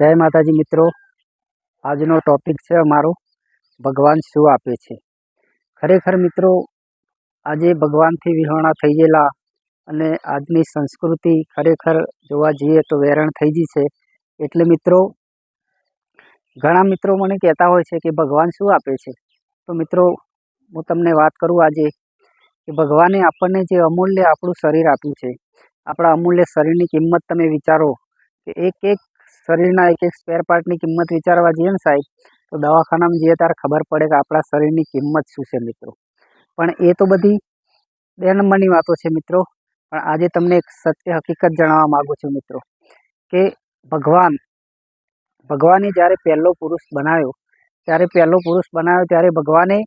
જય માતાજી મિત્રો. આજનો ટોપિક છે અમારો ભગવાન શું આપે છે. ખરેખર મિત્રો, આજે ભગવાનથી વિહોણા થઈ ગયેલા અને આજની સંસ્કૃતિ ખરેખર જોવા જઈએ તો વેરણ થઈ ગઈ છે. એટલે મિત્રો, ઘણા મિત્રો મને કહેતા હોય છે કે ભગવાન શું આપે છે? તો મિત્રો, હું તમને વાત કરું આજે કે ભગવાને આપણને જે અમૂલ્ય આપણું શરીર આપ્યું છે. આપણા અમૂલ્ય શરીરની કિંમત તમે વિચારો કે એક એક શરીરના એક એક સ્પેર પાર્ટની કિંમત વિચારવા જઈએ ને સાહેબ, તો દવાખાનામાં જઈએ ત્યારે ખબર પડે કે આપણા શરીરની કિંમત શું છે મિત્રો. પણ એ તો બધી બે નંબરની વાતો છે મિત્રો. પણ આજે તમને એક સત્ય હકીકત જણાવવા માગું છું મિત્રો, કે ભગવાન, ભગવાને જ્યારે પહેલો પુરુષ બનાવ્યો, ત્યારે પહેલો પુરુષ બનાવ્યો ત્યારે ભગવાને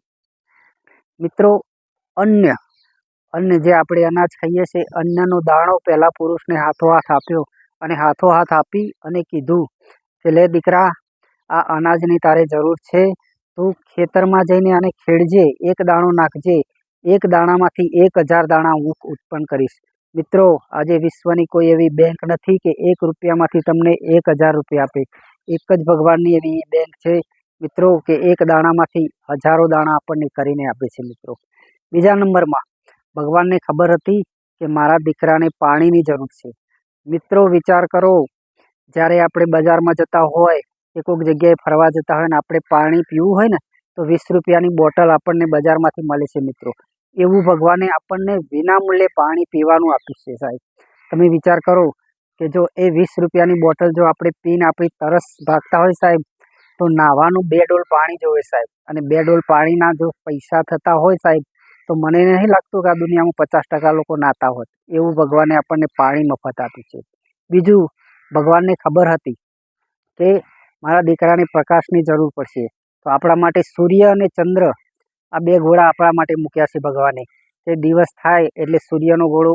મિત્રો અન્ય અન્ય જે આપણે અનાજ ખાઈએ છીએ, અન્નનો દાણો પહેલા પુરુષને હાથો હાથ આપ્યો અને હાથો હાથ આપી અને કીધું કે, લે દીકરા, આ અનાજની તારે જરૂર છે. તું ખેતરમાં જઈને આને ખેડજે, એક દાણો નાખજે. એક દાણામાંથી એક હજાર દાણા હું ઉત્પન્ન કરીશ. મિત્રો, આજે વિશ્વની કોઈ એવી બેંક નથી કે એક રૂપિયામાંથી તમને એક હજાર રૂપિયા આપે. એક જ ભગવાનની એવી બેંક છે, મિત્રો, કે એક દાણામાંથી હજારો દાણા આપણને કરીને આપે છે, મિત્રો. બીજા નંબરમાં, ભગવાનને ખબર હતી કે મારા દીકરાને પાણીની જરૂર છે. મિત્રો, વિચાર કરો. જ્યારે આપણે બજારમાં જતા હોય, કે કોઈક જગ્યાએ ફરવા જતા હોય ને આપણે પાણી પીવું હોય ને, તો વીસ રૂપિયાની બોટલ આપણને બજારમાંથી મળે છે મિત્રો. એવું ભગવાને આપણને વિનામૂલ્યે પાણી પીવાનું આપ્યું છે સાહેબ. તમે વિચાર કરો કે જો એ વીસ રૂપિયાની બોટલ જો આપણે પીને આપણી તરસ ભાગતા હોય સાહેબ, તો નાહવાનું બે ડોલ પાણી જોવે સાહેબ. અને બે ડોલ પાણીના જો પૈસા થતા હોય સાહેબ તો મને નહીં લાગતું કે આ દુનિયામાં પચાસ ટકા લોકો નાતા હોત. એવું ભગવાને આપણને પાણી મફત આપ્યું છે. બીજું, ભગવાનને ખબર હતી કે મારા દીકરાને પ્રકાશની જરૂર પડશે. તો આપણા માટે સૂર્ય અને ચંદ્ર આ બે ઘોડા આપણા માટે મૂક્યા છે ભગવાને. તે દિવસ થાય એટલે સૂર્યનો ઘોડો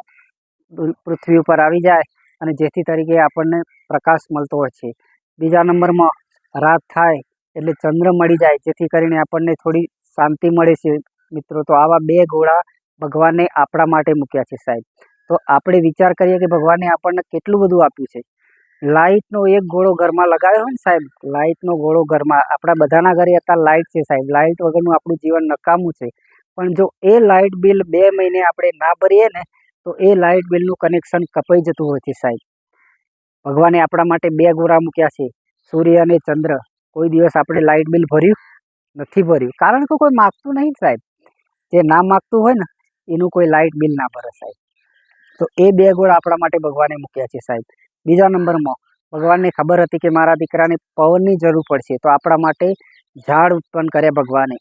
પૃથ્વી ઉપર આવી જાય અને જેથી તરીકે આપણને પ્રકાશ મળતો હોય છે. બીજા નંબરમાં રાત થાય એટલે ચંદ્ર મળી જાય, જેથી કરીને આપણને થોડી શાંતિ મળે છે. મિત્રો, તો આવા બે ગોળા ભગવાને આપણા માટે મૂક્યા છે સાહેબ. તો આપણે વિચાર કરીએ કે ભગવાને આપણને કેટલું બધું આપ્યું છે. લાઇટનો એક ગોળો ઘરમાં લગાવ્યો હોય ને સાહેબ, લાઇટનો ઘોડો ઘરમાં, આપણા બધાના ઘરે અત્યારે લાઇટ છે સાહેબ. લાઇટ વગરનું આપણું જીવન નકામું છે. પણ જો એ લાઇટ બિલ બે મહિને આપણે ના ભરીએ ને, તો એ લાઇટ બિલનું કનેક્શન કપાઈ જતું હોય છે સાહેબ. ભગવાને આપણા માટે બે ગોળા મૂક્યા છે, સૂર્ય અને ચંદ્ર. કોઈ દિવસ આપણે લાઇટ બિલ ભર્યું? નથી ભર્યું. કારણ કે કોઈ માગતું નહીં સાહેબ. જે ના માગતું હોય ને, એનું કોઈ લાઇટ બિલ ના ભરે સાહેબ. તો એ બે ગોળ આપણા માટે ભગવાને મૂક્યા છે સાહેબ. બીજા નંબરમાં, ભગવાનને ખબર હતી કે મારા દીકરાને પવનની જરૂર પડશે, તો આપણા માટે ઝાડ ઉત્પન્ન કર્યા ભગવાને.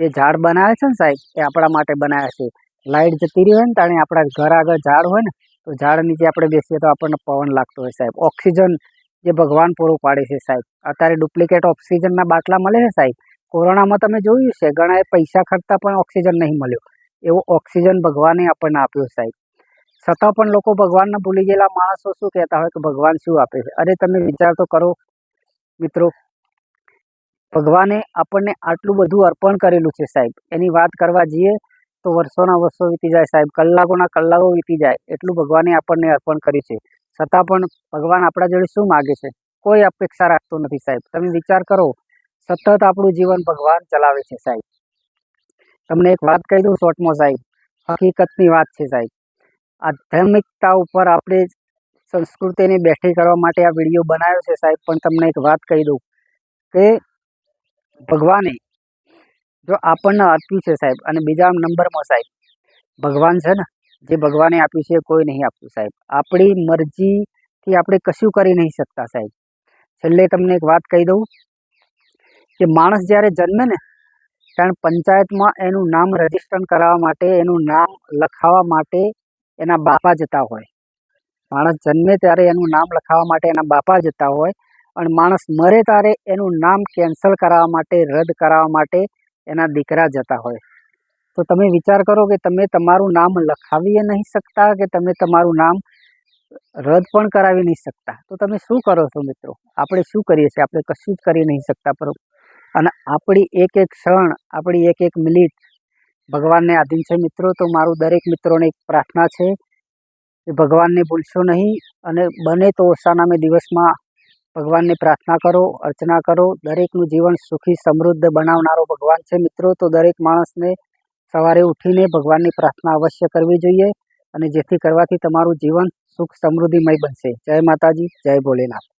એ ઝાડ બનાવે છે ને સાહેબ, એ આપણા માટે બનાવ્યા છે. લાઇટ જતી રહી હોય ને તાણે આપણા ઘર આગળ ઝાડ હોય ને, તો ઝાડ નીચે આપણે બેસીએ તો આપણને પવન લાગતો હોય સાહેબ. ઓક્સિજન જે ભગવાન પૂરું પાડે છે સાહેબ. અત્યારે ડુપ્લિકેટ ઓક્સિજનના બાટલા મળે છે સાહેબ. કોરોનામાં તમે જોયું છે ઘણા પૈસા ખર્ચતા પણ ઓક્સિજન નહીં મળ્યો. એવો ઓક્સિજન ભગવાને આપણને આપ્યો સાહેબ. છતાં પણ લોકો ભગવાનને ભૂલી ગયેલા માણસો શું કહેતા હોય કે ભગવાન શું આપે છે? અરે તમે વિચાર તો કરો મિત્રો, ભગવાને આપણને આટલું બધું અર્પણ કરેલું છે સાહેબ. એની વાત કરવા જઈએ તો વર્ષોના વર્ષો વીતી જાય સાહેબ, કલાકોના કલાકો વીતી જાય, એટલું ભગવાને આપણને અર્પણ કર્યું છે. છતાં પણ ભગવાન આપણા જોડે શું માગે છે? કોઈ અપેક્ષા રાખતો નથી સાહેબ. તમે વિચાર કરો સતત આપણું જીવન ભગવાન ચલાવે છે સાહેબ. તમને એક વાત કહી દઉં શોર્ટમાં સાહેબ. હકીકતની વાત છે સાહેબ. આધ્યાત્મિકતા ઉપર આપણે સંસ્કૃતિને બેઠી કરવા માટે આ વીડિયો બનાવ્યો છે સાહેબ, પણ તમને એક વાત કહી દઉં કે ભગવાને જો આપણને આપ્યું છે સાહેબ, અને બીજા નંબરમાં સાહેબ, ભગવાન છે ને, જે ભગવાને આપ્યું છે કોઈ નહીં આપ્યું સાહેબ. આપણી મરજીથી આપણે કશું કરી નહીં શકતા સાહેબ. છેલ્લે તમને એક વાત કહી દઉં કે માણસ જ્યારે જન્મે ને, ત્યારે પંચાયતમાં એનું નામ રજિસ્ટર કરાવવા માટે, એનું નામ લખાવવા માટે એના બાપા જતા હોય. માણસ જન્મે ત્યારે એનું નામ લખાવવા માટે એના બાપા જતા હોય અને માણસ મરે ત્યારે એનું નામ કેન્સલ કરાવવા માટે, રદ કરાવવા માટે એના દીકરા જતા હોય. તો તમે વિચાર કરો કે તમે તમારું નામ લખાવી નહીં શકતા કે તમે તમારું નામ રદ પણ કરાવી નહીં શકતા. તો તમે શું કરો છો મિત્રો? આપણે શું કરીએ છીએ? આપણે કશું જ કરી નહીં શકતા. પર અને આપણી એક એક ક્ષણ, આપણી એક એક મિનિટ ભગવાનને આધીન છે. મિત્રો, તો મારું દરેક મિત્રોને એક પ્રાર્થના છે કે ભગવાનને ભૂલશો નહીં અને બને તો ઓસાનામે દિવસમાં ભગવાનને પ્રાર્થના કરો, અર્ચના કરો. દરેકનું જીવન સુખી, સમૃદ્ધ બનાવનારો ભગવાન છે. મિત્રો, તો દરેક માણસને સવારે ઉઠીને ભગવાનની પ્રાર્થના અવશ્ય કરવી જોઈએ અને જેથી કરવાથી તમારું જીવન સુખ સમૃદ્ધિમય બનશે. જય માતાજી, જય ભોલેનાથ.